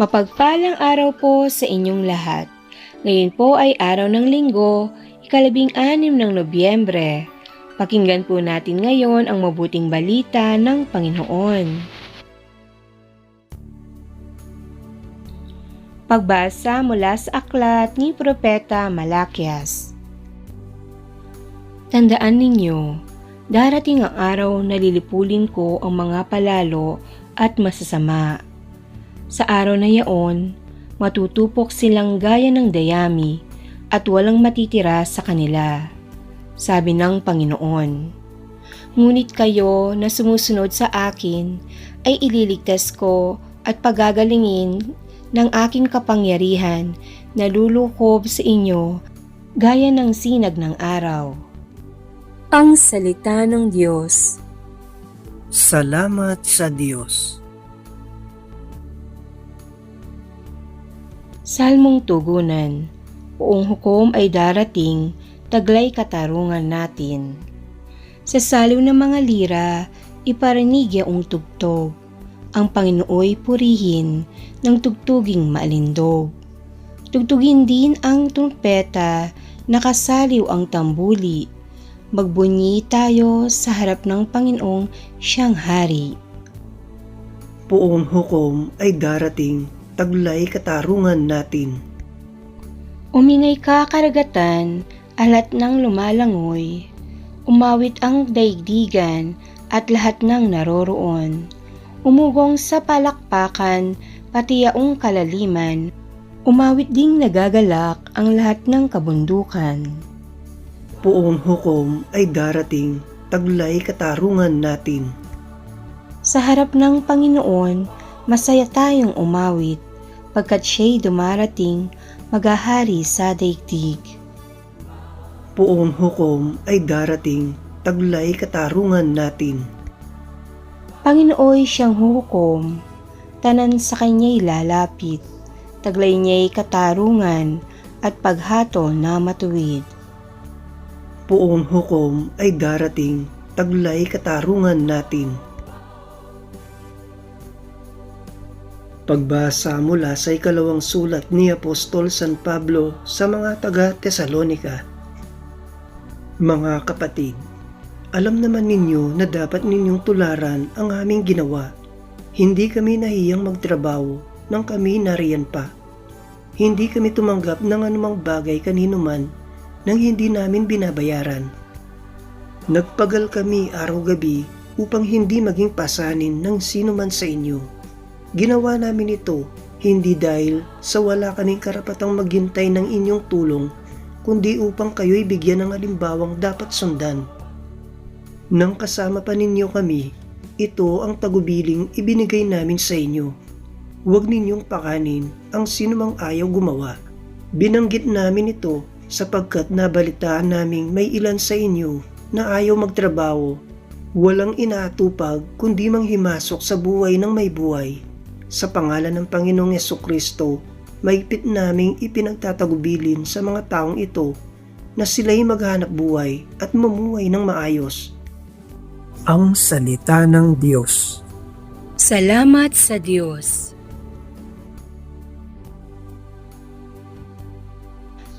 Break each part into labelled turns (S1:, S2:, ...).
S1: Mapagpalang araw po sa inyong lahat. Ngayon po ay araw ng linggo, ikalabing anim ng Nobyembre. Pakinggan po natin ngayon ang mabuting balita ng Panginoon. Pagbasa mula sa aklat ni Propeta Malakias. Tandaan ninyo, darating ang araw na lilipulin ko ang mga palalo at masasama. Sa araw na yaon, matutupok silang gaya ng dayami at walang matitira sa kanila, sabi ng Panginoon. Ngunit kayo na sumusunod sa akin ay ililigtas ko at pagagalingin ng aking kapangyarihan na lulukob sa inyo gaya ng sinag ng araw. Ang Salita ng Diyos
S2: Salamat sa Diyos.
S1: Salmong Tugunan Buong hukom ay darating, taglay katarungan natin. Sa saliw ng mga lira, iparinig yaong tugtog. Ang Panginooy purihin ng tugtuging maalindog. Tugtugin din ang trumpeta, nakasaliw ang tambuli. Magbunyi tayo sa harap ng Panginoong siyang hari.
S2: Buong hukom ay darating, taglay katarungan natin.
S1: Umingay ka karagatan, alat ng lumalangoy. Umawit ang daigdigan at lahat ng naroroon. Umugong sa palakpakan, pati yaong kalaliman. Umawit ding nagagalak ang lahat ng kabundukan.
S2: Buong hukom ay darating, taglay katarungan natin.
S1: Sa harap ng Panginoon, masaya tayong umawit, pagkat siya'y dumarating, magahari sa daigdig.
S2: Buong hukom ay darating, taglay katarungan natin.
S1: Panginooy siyang hukom, tanan sa kanya'y lalapit, taglay niya'y katarungan at paghato na matuwid.
S2: Buong hukom ay darating, taglay katarungan natin. Pagbasa mula sa ikalawang sulat ni Apostol San Pablo sa mga taga Tesalonika. Mga kapatid, alam naman ninyo na dapat ninyong tularan ang aming ginawa. Hindi kami nahiyang magtrabaho nang kami nariyan pa. Hindi kami tumanggap ng anumang bagay kanino man nang hindi namin binabayaran. Nagpagal kami araw-gabi upang hindi maging pasanin ng sino man sa inyo Ginawa namin ito hindi dahil sa wala kaming karapatang maghintay ng inyong tulong, kundi upang kayo'y bigyan ng alimbawang dapat sundan. Nang kasama pa ninyo kami, ito ang tagubiling ibinigay namin sa inyo. Huwag ninyong pakanin ang sinumang ayaw gumawa. Binanggit namin ito sapagkat nabalitaan naming may ilan sa inyo na ayaw magtrabaho, walang inaatupag kundi manghimasok sa buhay ng may buhay sa pangalan ng Panginoong Yeso Kristo, maigpit naming ipinagtatagubilin sa mga taong ito na sila'y maghanap buhay at mamuhay ng maayos. Ang Salita ng Diyos
S1: Salamat sa Diyos.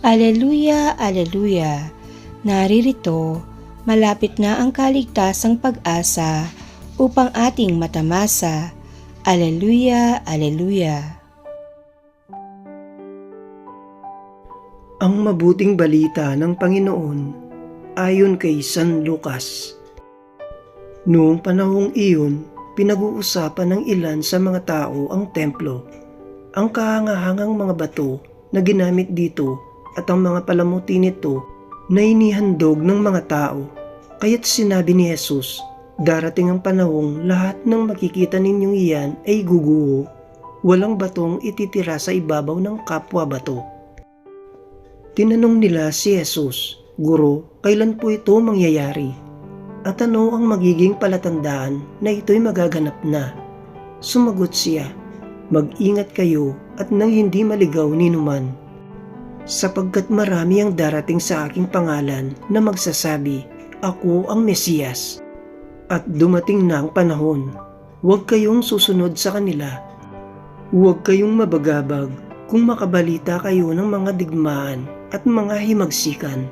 S1: Aleluya, aleluya. Naririto, malapit na ang kaligtasang pag-asa upang ating matamasa Aleluya, Aleluya.
S2: Ang mabuting balita ng Panginoon ayon kay San Lucas. Noong panahong iyon, pinag-uusapan ng ilan sa mga tao ang templo, ang kahangahangang mga bato na ginamit dito at ang mga palamuti nito na inihandog ng mga tao. Kaya't sinabi ni Jesus, Darating ang panahong lahat ng makikita ninyong iyan ay guguho. Walang batong ititira sa ibabaw ng kapwa bato. Tinanong nila si Jesus, Guro, kailan po ito mangyayari? At ano ang magiging palatandaan na ito'y magaganap na? Sumagot siya, Mag-ingat kayo at nang hindi maligaw ni numan. Sapagkat marami ang darating sa aking pangalan na magsasabi, Ako ang Mesiyas at dumating na ang panahon. Huwag kayong susunod sa kanila. Huwag kayong mabagabag kung makabalita kayo ng mga digmaan at mga himagsikan.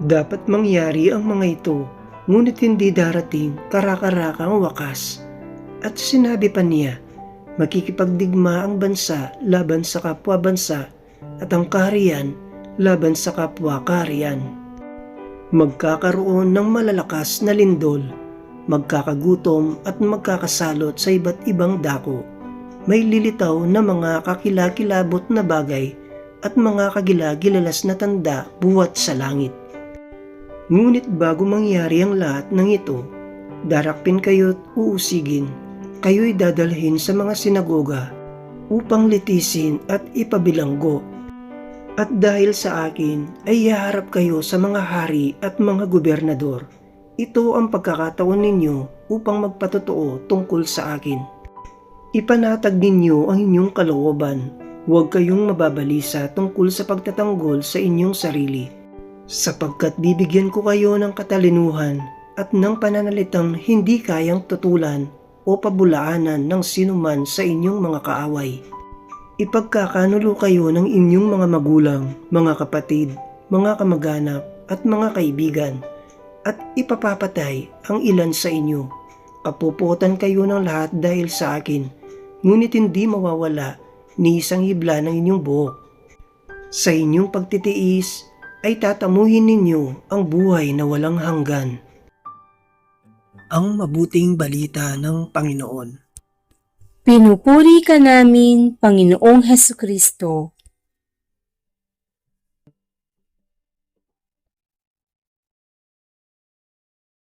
S2: Dapat mangyari ang mga ito, ngunit hindi darating karakarakang wakas. At sinabi pa niya, makikipagdigma ang bansa laban sa kapwa bansa at ang kaharian laban sa kapwa kaharian. Magkakaroon ng malalakas na lindol, magkakagutom at magkakasalot sa iba't ibang dako. May lilitaw na mga kakilakilabot na bagay at mga kagilagilalas na tanda buwat sa langit. Ngunit bago mangyari ang lahat ng ito, darakpin kayo't uusigin, kayo'y dadalhin sa mga sinagoga upang litisin at ipabilanggo. At dahil sa akin ay iharap kayo sa mga hari at mga gobernador. Ito ang pagkakataon ninyo upang magpatotoo tungkol sa akin. Ipanatag ninyo ang inyong kalooban. Huwag kayong mababalisa tungkol sa pagtatanggol sa inyong sarili. Sapagkat bibigyan ko kayo ng katalinuhan at ng pananalitang hindi kayang tutulan o pabulaanan ng sinuman sa inyong mga kaaway. Ipagkakanulo kayo ng inyong mga magulang, mga kapatid, mga kamag-anak at mga kaibigan at ipapapatay ang ilan sa inyo. Kapuputan kayo ng lahat dahil sa akin, ngunit hindi mawawala ni isang hibla ng inyong buhok. Sa inyong pagtitiis ay tatamuhin ninyo ang buhay na walang hanggan. Ang mabuting balita ng Panginoon.
S1: Pinupuri ka namin, Panginoong Heso Kristo.